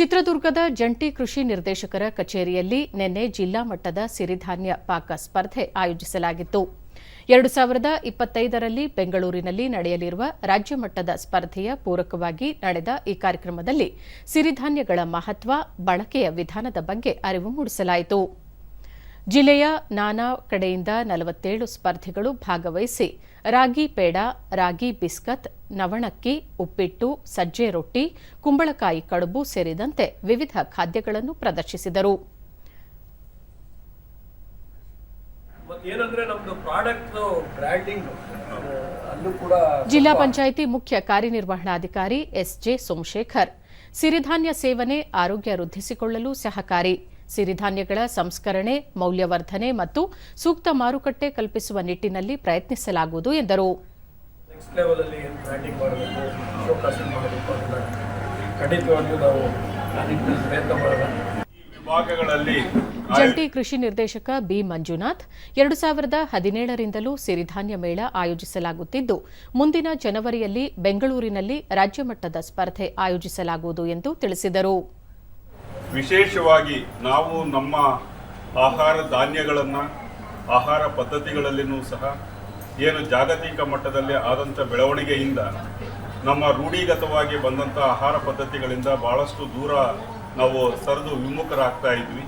ಚಿತ್ರದುರ್ಗದ ಜಂಟಿ ಕೃಷಿ ನಿರ್ದೇಶಕರ ಕಚೇರಿಯಲ್ಲಿ ನಿನ್ನೆ ಜಿಲ್ಲಾ ಮಟ್ಟದ ಸಿರಿಧಾನ್ಯ ಪಾಕ ಸ್ಪರ್ಧೆ ಆಯೋಜಿಸಲಾಗಿತ್ತು. ಎರಡು ಸಾವಿರದ ಇಪ್ಪತ್ತೈದರಲ್ಲಿ ಬೆಂಗಳೂರಿನಲ್ಲಿ ನಡೆಯಲಿರುವ ರಾಜ್ಯ ಮಟ್ಟದ ಸ್ಪರ್ಧೆಯ ಪೂರಕವಾಗಿ ನಡೆದ ಈ ಕಾರ್ಯಕ್ರಮದಲ್ಲಿ ಸಿರಿಧಾನ್ಯಗಳ ಮಹತ್ವ, ಬಳಕೆಯ ವಿಧಾನದ ಬಗ್ಗೆ ಅರಿವು ಮೂಡಿಸಲಾಯಿತು. ಜಿಲ್ಲೆಯ ನಾನಾ ಕಡೆಯಿಂದ ನಲವತ್ತೇಳು ಸ್ಪರ್ಧಿಗಳು ಭಾಗವಹಿಸಿ ರಾಗಿ ಪೇಡ ರಾಗಿ ಬಿಸ್ಕತ್ ನವಣಕ್ಕಿ ಉಪ್ಪಿಟ್ಟು ಸಜ್ಜೆ ರೊಟ್ಟಿ ಕುಂಬಳಕಾಯಿ ಕಡುಬು ಸೇರಿದಂತೆ ವಿವಿಧ ಖಾದ್ಯಗಳನ್ನು ಪ್ರದರ್ಶಿಸಿದರು. ಜಿಲ್ಲಾ ಪಂಚಾಯಿತಿ ಮುಖ್ಯ ಕಾರ್ಯನಿರ್ವಹಣಾಧಿಕಾರಿ ಎಸ್ಜೆ ಸೋಮಶೇಖರ್. ಸಿರಿಧಾನ್ಯ ಸೇವನೆ ಆರೋಗ್ಯ ವೃದ್ಧಿಸಿಕೊಳ್ಳಲು ಸಹಕಾರಿ. ಸಿರಿಧಾನ್ಯಗಳ ಸಂಸ್ಕರಣೆ ಮೌಲ್ಯವರ್ಧನೆ ಮತ್ತು ಸೂಕ್ತ ಮಾರುಕಟ್ಟೆ ಕಲ್ಪಿಸುವ ನಿಟ್ಟಿನಲ್ಲಿ ಪ್ರಯತ್ನಿಸಲಾಗುವುದು ಎಂದರು. ಜಂಟಿ ಕೃಷಿ ನಿರ್ದೇಶಕ ಬಿ ಮಂಜುನಾಥ್ ಎರಡು ಸಾವಿರದ ಹದಿನೇಳರಿಂದಲೂ ಸಿರಿಧಾನ್ಯ ಮೇಳ ಆಯೋಜಿಸಲಾಗುತ್ತಿದ್ದು ಮುಂದಿನ ಜನವರಿಯಲ್ಲಿ ಬೆಂಗಳೂರಿನಲ್ಲಿ ರಾಜ್ಯಮಟ್ಟದ ಸ್ಪರ್ಧೆ ಆಯೋಜಿಸಲಾಗುವುದು ಎಂದು ತಿಳಿಸಿದರು. ವಿಶೇಷವಾಗಿ ನಾವು ನಮ್ಮ ಆಹಾರ ಧಾನ್ಯಗಳನ್ನು, ಆಹಾರ ಪದ್ಧತಿಗಳಲ್ಲಿಯೂ ಸಹ ಏನು ಜಾಗತಿಕ ಮಟ್ಟದಲ್ಲಿ ಆದಂಥ ಬೆಳವಣಿಗೆಯಿಂದ ನಮ್ಮ ರೂಢಿಗತವಾಗಿ ಬಂದಂಥ ಆಹಾರ ಪದ್ಧತಿಗಳಿಂದ ಭಾಳಷ್ಟು ದೂರ ನಾವು ಸರಿದು ವಿಮುಖರಾಗ್ತಾ ಇದ್ವಿ.